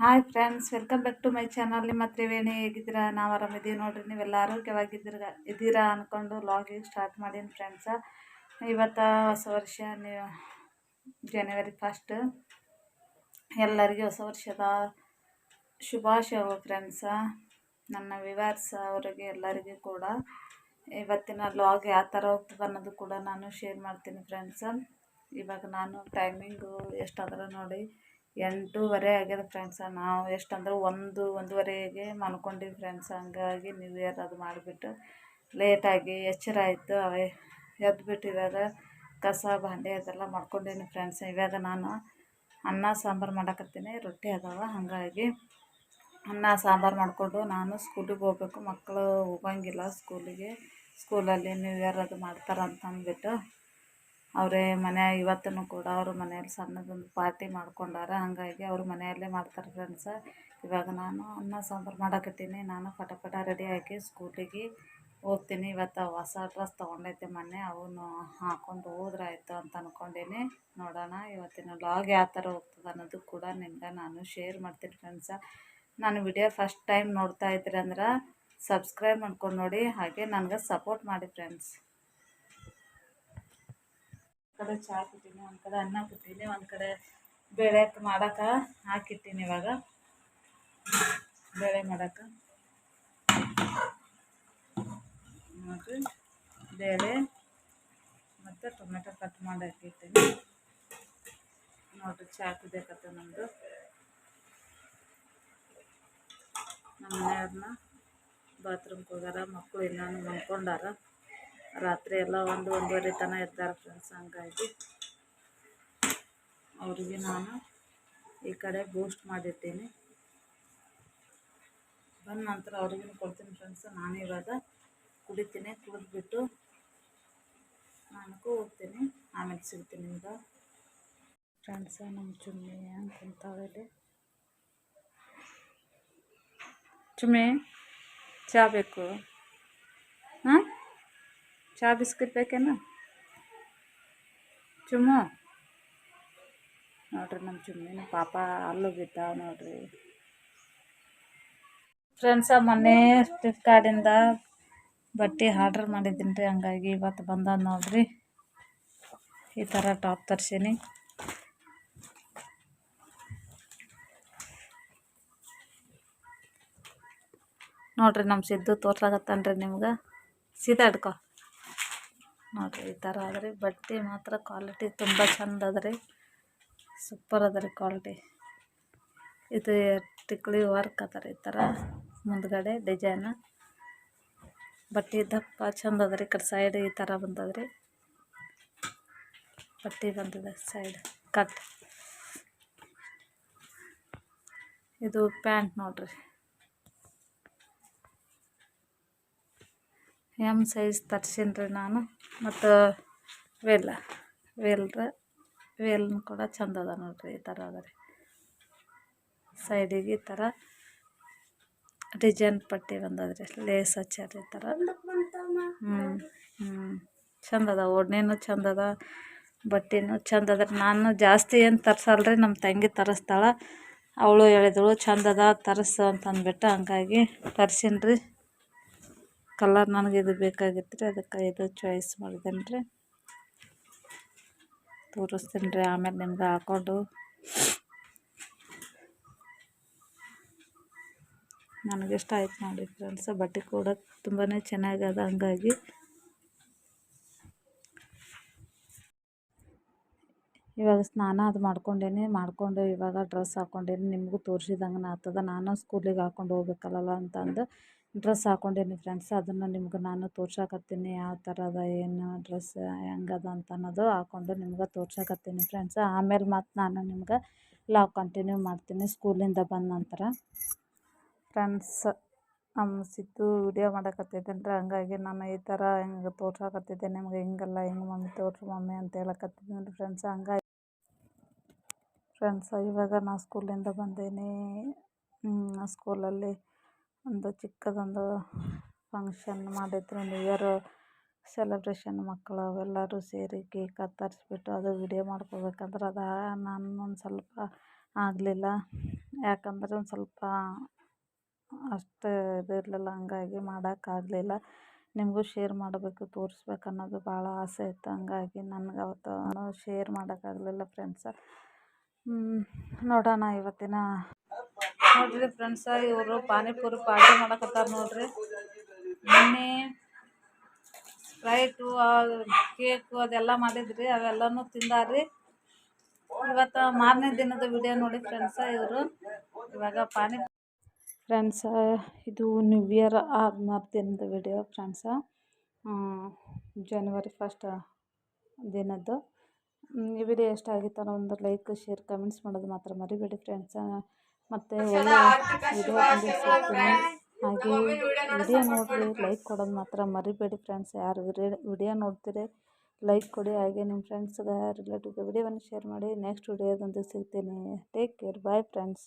Hi friends, welcome back to my channel. ನಿಮ್ಮ ತ್ರಿವೇಣಿ ಹೇಗಿದ್ದೀರಾ? ನಾವು ಆರಾಮಿದ್ದೀವಿ ನೋಡಿರಿ. ನೀವೆಲ್ಲ ಆರೋಗ್ಯವಾಗಿದ್ದೀರ? ಇದ್ದೀರಾ ಅಂದ್ಕೊಂಡು ಲಾಗಿಗೆ ಸ್ಟಾರ್ಟ್ ಮಾಡೀನಿ ಫ್ರೆಂಡ್ಸ. ಇವತ್ತು ಹೊಸ ವರ್ಷ, ನೀವು ಜನವರಿ ಫಸ್ಟ್ ಎಲ್ಲರಿಗೂ ಹೊಸ ವರ್ಷದ ಶುಭಾಶಯಗಳು ಫ್ರೆಂಡ್ಸ. ನನ್ನ ವಿವರ್ಸ್ ಅವರಿಗೆ ಎಲ್ಲರಿಗೂ ಕೂಡ. ಇವತ್ತಿನ ಲಾಗ್ ಯಾವ ಥರ ಹೋಗ್ತದೆ ಅನ್ನೋದು ಕೂಡ ನಾನು ಶೇರ್ ಮಾಡ್ತೀನಿ ಫ್ರೆಂಡ್ಸ. ಇವಾಗ ನಾನು ಟೈಮಿಂಗು ಎಷ್ಟಾದ್ರೆ ನೋಡಿ. ಎಂಟೂವರೆ ಆಗ್ಯದ ಫ್ರೆಂಡ್ಸ ನಾವು ಎಷ್ಟಂದ್ರೆ ಒಂದು, ಒಂದೂವರೆಗೆ ಮಲ್ಕೊಂಡಿವಿ ಫ್ರೆಂಡ್ಸ್ ಹಂಗಾಗಿ ನ್ಯೂ ಇಯರ್ ಅದು ಮಾಡಿಬಿಟ್ಟು ಲೇಟಾಗಿ ಎಚ್ಚರ ಆಯಿತು. ಅವೇ ಎದ್ದುಬಿಟ್ಟು ಇವಾಗ ಕಸ, ಭಾಂಡೆ ಅದೆಲ್ಲ ಮಾಡ್ಕೊಂಡೀನಿ ಫ್ರೆಂಡ್ಸ್ ಇವಾಗ ನಾನು ಅನ್ನ, ಸಾಂಬಾರು ಮಾಡಕತ್ತೀನಿ. ರೊಟ್ಟಿ ಅದಾವ. ಹಾಗಾಗಿ ಅನ್ನ, ಸಾಂಬಾರು ಮಾಡಿಕೊಂಡು ನಾನು ಸ್ಕೂಲಿಗೆ ಹೋಗ್ಬೇಕು. ಮಕ್ಕಳು ಹೋಗಂಗಿಲ್ಲ ಸ್ಕೂಲಿಗೆ ಸ್ಕೂಲಲ್ಲಿ ನ್ಯೂ ಇಯರ್ ಅದು ಮಾಡ್ತಾರೆ ಅಂದ್ಬಿಟ್ಟು ಅವರೇ ಮನೆ ಇವತ್ತೂ ಕೂಡ ಅವರು ಮನೆಯಲ್ಲಿ ಸಣ್ಣದೊಂದು ಪಾರ್ಟಿ ಮಾಡ್ಕೊಂಡಾರ, ಹಾಗಾಗಿ ಅವರು ಮನೆಯಲ್ಲೇ ಮಾಡ್ತಾರೆ ಫ್ರೆಂಡ್ಸ ಇವಾಗ ನಾನು ಅನ್ನ, ಸಾಂಬಾರು ಮಾಡಕತ್ತೀನಿ. ನಾನು ಪಟ ಪಟ ರೆಡಿ ಆಗಿ ಸ್ಕೂಲಿಗೆ ಹೋಗ್ತೀನಿ. ಇವತ್ತು ಹೊಸ ಡ್ರೆಸ್ ತೊಗೊಂಡೈತೆ ಮೊನ್ನೆ. ಅವನು ಹಾಕ್ಕೊಂಡು ಹೋದ್ರಾಯ್ತು ಅಂತ ಅಂದ್ಕೊಂಡೀನಿ ನೋಡೋಣ ಇವತ್ತಿನ ಲಾಗ್ ಯಾವ ಥರ ಹೋಗ್ತದೆ ಅನ್ನೋದು ಕೂಡ ನಿಮ್ಗೆ ನಾನು ಶೇರ್ ಮಾಡ್ತೀನಿ ಫ್ರೆಂಡ್ಸ ನಾನು ವಿಡಿಯೋ ಫಸ್ಟ್ ಟೈಮ್ ನೋಡ್ತಾ ಇದ್ದೀರಂದ್ರೆ ಸಬ್ಸ್ಕ್ರೈಬ್ ಮಾಡ್ಕೊಂಡು ನೋಡಿ. ಹಾಗೆ ನನಗೆ ಸಪೋರ್ಟ್ ಮಾಡಿ ಫ್ರೆಂಡ್ಸ್ ಕಡೆ ಚಹಾ ಕುಟ್ಟೀನಿ, ಒಂದು ಕಡೆ ಅನ್ನ ಕುಟ್ಟೀನಿ, ಒಂದು ಕಡೆ ಬೇಳೆ ಮಾಡೋಕೆ ಹಾಕಿಟ್ಟಿನಿ ಇವಾಗ. ಬೇಳೆ ಮಾಡೋಕೆ. ನೋಡಿರಿ ಬೇಳೆ ಮತ್ತು ಟೊಮೆಟೊ ಕಟ್ ಮಾಡಿ ನೋಡಿರಿ ಚಹಾ ಕುದಿಯಕತ್ತ ನಮ್ಮದು ನಮ್ಮ ಮನೆಯವ್ರನ್ನ ಬಾತ್ರೂಮ್ಗೆ ಹೋಗಾರ ಮಕ್ಕಳು ಇನ್ನೂ ಮಲ್ಕೊಂಡಾರ. ರಾತ್ರಿ ಎಲ್ಲ ಒಂದು ಒಂದೂವರೆ ತನ ಇರ್ತಾರೆ ಫ್ರೆಂಡ್ಸ್ ಹಂಗಾಗಿ. ಅವ್ರಿಗೆ ನಾನು ಈ ಕಡೆ ಬೂಸ್ಟ್ ಮಾಡಿರ್ತೀನಿ. ಬಂದ ನಂತರ ಅವ್ರಿಗೂ ಕೊಡ್ತೀನಿ ಫ್ರೆಂಡ್ಸ್ ನಾನು ಇವಾಗ ಕುಡಿತೀನಿ, ಕುಡಿದ್ಬಿಟ್ಟು ನನಗೂ ಹೋಗ್ತೀನಿ, ಆಮೇಲೆ ಸಿಗ್ತೀನಿ ಈಗ ಫ್ರೆಂಡ್ಸ ನಮ್ಮ ಚುಮ್ಮಿ ಅಂತ ಚುಮ್ಮಿ, ಚಾ ಬೇಕು. ಹಾಂ? ಚಹಾ ಬಿಸ್ಕಿಟ್ ಬೇಕೇನು ಚುಮ್ಮು ನೋಡ್ರಿ ನಮ್ಮ ಚುಮ್ಮಿನ ಪಾಪ ಅಲ್ಲೂ ಬಿದ್ದಾವ ನೋಡ್ರಿ ಫ್ರೆಂಡ್ಸ ಮೊನ್ನೆ ಫ್ಲಿಪ್ಕಾರ್ಟಿಂದ ಬಟ್ಟೆ ಆರ್ಡ್ರ್ ಮಾಡಿದ್ದೀನಿ ರೀ, ಹಂಗಾಗಿ ಇವತ್ತು ಬಂದ ನೋಡ್ರಿ. ಈ ಥರ ಟಾಪ್ ತರ್ಸೀನಿ. ನೋಡ್ರಿ ನಮ್ಮ ಸಿದ್ದು ತೋರ್ಸಾಕತ್ತಾನ್ರಿ ನಿಮ್ಗೆ. ಸೀದಾ ಹಿಡ್ಕೊ. ನೋಡಿರಿ, ಈ ಥರ ಅದ ಬಟ್ಟೆ ಮಾತ್ರ ಕ್ವಾಲಿಟಿ ತುಂಬ ಚೆಂದ ಅದ್ರಿ. ಸೂಪರ್ ಅದ ಕ್ವಾಲಿಟಿ ಇದು ಟಿಕ್ಲಿ ವರ್ಕ್ ಅದ ಈ ಥರ ಮುಂದ್ಗಡೆ ಡಿಸೈನ್ ಬಟ್ಟೆ ದಪ್ಪ ಚಂದ ಅದ ಈ ಕಡೆ ಸೈಡ್ ಈ ಥರ ಬಂದದ್ರಿ. ಬಟ್ಟೆ ಬಂದಿದೆ ಸೈಡ್ ಕಟ್ ಇದು ಪ್ಯಾಂಟ್ ನೋಡ್ರಿ. ಎಂ ಸೈಜ್ ತರ್ಸೀನಿ ರೀ ನಾನು. ಮತ್ತು ವೇಲ್, ವೇಲ್ರ, ವೇಲ್ನ ಕೂಡ ಚಂದ ಅದ ನೋಡಿರಿ ಈ ಥರ ಅದ ರೀ. ಸೈಡಿಗೆ ಈ ಥರ ಡಿಸೈನ್ ಪಟ್ಟಿ ಬಂದದ್ರಿ ಲೇಸ್ ಹಚ್ಚಾರ ಈ ಥರ ಹ್ಞೂ ಹ್ಞೂ ಅದ. ಒಡ್ನೇನು ಚಂದ ಅದ, ಬಟ್ಟೆನೂ ಚಂದ ಅದ ನಾನು ಜಾಸ್ತಿ ಏನು ತರ್ಸಲ್ರಿ ನಮ್ಮ ತಂಗಿ ತರಿಸ್ತಾಳೆ. ಅವಳು ಹೇಳಿದಳು ಚಂದದ ತರಿಸು ಅಂತ ಅಂದ್ಬಿಟ್ಟು ಹಂಗಾಗಿ ತರ್ಸೀನಿ ರೀ ಕಲರ್ ನನಗೆ ಇದು ಬೇಕಾಗಿತ್ತು ರೀ ಅದಕ್ಕೆ ಇದು ಚಾಯ್ಸ್ ಮಾಡಿದ್ದೇನೆ ರೀ ತೋರಿಸ್ತೀನಿ ರೀ ಆಮೇಲೆ ನಿಮ್ಗೆ ಹಾಕೊಂಡು. ನನಗೆ ಇಷ್ಟ ಆಯ್ತು ನೋಡಿ ಫ್ರೆಂಡ್ಸ್ ಬಟ್ಟೆ ಕೂಡ ತುಂಬಾ ಚೆನ್ನಾಗದ ಹಂಗಾಗಿ. ಇವಾಗ ಸ್ನಾನ ಅದು ಮಾಡ್ಕೊಂಡೇನಿ, ಮಾಡ್ಕೊಂಡು ಇವಾಗ ಡ್ರೆಸ್ ಹಾಕ್ಕೊಂಡೇನಿ ನಿಮಗೂ ತೋರಿಸಿದಂಗೆ ಆಗ್ತದ ನಾನು ಸ್ಕೂಲಿಗೆ ಹಾಕ್ಕೊಂಡು ಹೋಗ್ಬೇಕಲ್ಲ ಅಂತಂದು. ಡ್ರೆಸ್ ಹಾಕ್ಕೊಂಡೀನಿ ಫ್ರೆಂಡ್ಸ್ ಅದನ್ನು ನಿಮ್ಗೆ ನಾನು ತೋರ್ಸಕತ್ತೀನಿ ಯಾವ ಥರ ಅದ ಏನು ಡ್ರೆಸ್ ಹೆಂಗದ ಅಂತ ಅನ್ನೋದು ಹಾಕ್ಕೊಂಡು ನಿಮ್ಗೆ ತೋರ್ಸಕತ್ತೀನಿ ಫ್ರೆಂಡ್ಸ್ ಆಮೇಲೆ ಮತ್ತು ನಾನು ನಿಮ್ಗೆ ಲಾಗ್ ಕಂಟಿನ್ಯೂ ಮಾಡ್ತೀನಿ ಸ್ಕೂಲಿಂದ ಬಂದ ನಂತರ. ಫ್ರೆಂಡ್ಸ್ ನಮ್ಮ ಸಿದ್ದು ವಿಡಿಯೋ ಮಾಡಕತ್ತಿದ್ದೇನೆ ಹಂಗಾಗಿ ನಾನು ಈ ಥರ ಹಿಂಗೆ ತೋರ್ಸಕತ್ತಿದ್ದೆ, ನಿಮ್ಗೆ ಹಿಂಗಲ್ಲ, ಹಿಂಗೆ ಮಮ್ಮಿ ತೋರ್ಸು ಮಮ್ಮಿ ಅಂತ ಹೇಳಕತ್ತಿದ್ದೀನಿ ಫ್ರೆಂಡ್ಸ್ ಹಂಗಾಗಿ ಫ್ರೆಂಡ್ಸ್ ಇವಾಗ ನಾ ಸ್ಕೂಲಿಂದ ಬಂದೇನಿ. ಸ್ಕೂಲಲ್ಲಿ ಒಂದು ಚಿಕ್ಕದೊಂದು ಫಂಕ್ಷನ್ ಮಾಡಿದ್ರು ನ್ಯೂ ಇಯರ್ ಸೆಲೆಬ್ರೇಷನ್ ಮಕ್ಕಳು ಅವೆಲ್ಲರೂ ಸೇರಿ ಕೇಕ್ ಕತ್ತರಿಸ್ಬಿಟ್ಟು ಅದು ವಿಡಿಯೋ ಮಾಡ್ಕೋಬೇಕಂದ್ರೆ ಅದು ನಾನು ಒಂದು ಸ್ವಲ್ಪ ಆಗಲಿಲ್ಲ. ಯಾಕಂದ್ರೆ ಒಂದು ಸ್ವಲ್ಪ ಅಷ್ಟು ಇದಿರಲಿಲ್ಲ ಹಂಗಾಗಿ ಮಾಡೋಕ್ಕಾಗಲಿಲ್ಲ ನಿಮಗೂ ಶೇರ್ ಮಾಡಬೇಕು, ತೋರಿಸ್ಬೇಕು ಅನ್ನೋದು ಭಾಳ ಆಸೆ ಇತ್ತು. ಹಂಗಾಗಿ ನನಗೆ ಅವತ್ತು ಶೇರ್ ಮಾಡೋಕ್ಕಾಗಲಿಲ್ಲ ಫ್ರೆಂಡ್ಸ ನೋಡೋಣ ಇವತ್ತಿನ ನೋಡಿರಿ ಫ್ರೆಂಡ್ಸ್ ಇವರು ಪಾನಿಪುರಿ ಪಾರ್ಟಿ ಮಾಡಕತ್ತಾರ ನೋಡ್ರಿ. ಮೊನ್ನೆ ಸ್ಪ್ರೈಟು ಕೇಕು ಅದೆಲ್ಲ ಮಾಡಿದ್ರಿ, ಅವೆಲ್ಲಾನು ತಿಂದಾರ್ರಿ. ಇವತ್ತು ಮಾರನೇ ದಿನದ ವಿಡಿಯೋ ನೋಡಿ ಫ್ರೆಂಡ್ಸ ಇವರು. ಇವಾಗ ಪಾನಿ ಫ್ರೆಂಡ್ಸ ಇದು ನ್ಯೂ ಇಯರ್ ಆದ ದಿನದ ವಿಡಿಯೋ ಫ್ರೆಂಡ್ಸ ಜನವರಿ ಫಸ್ಟ್ ದಿನದ್ದು. ಈ ವಿಡಿಯೋ ಎಷ್ಟಾಗಿತ್ತು ಒಂದು ಲೈಕ್ ಶೇರ್ ಕಮೆಂಟ್ಸ್ ಮಾಡೋದು ಮಾತ್ರ ಮರಿಬೇಡಿ ಫ್ರೆಂಡ್ಸ ಮತ್ತು ವಿಡಿಯೋ ಹಾಗೆ ವಿಡಿಯೋ ನೋಡಿರಿ ಲೈಕ್ ಕೊಡೋದು ಮಾತ್ರ ಮರಿಬೇಡಿ ಫ್ರೆಂಡ್ಸ್ ಯಾರು ವಿಡಿಯೋ ನೋಡ್ತೀರಿ ಲೈಕ್ ಕೊಡಿ ಹಾಗೆ ನಿಮ್ಮ ಫ್ರೆಂಡ್ಸ್ಗೆ ರಿಲೇಟಿವ್ಗೆ ವಿಡಿಯೋವನ್ನು ಶೇರ್ ಮಾಡಿ ನೆಕ್ಸ್ಟ್ ವಿಡಿಯೋದೊಂದಿಗೆ ಸಿಗ್ತೀನಿ. Take care bye friends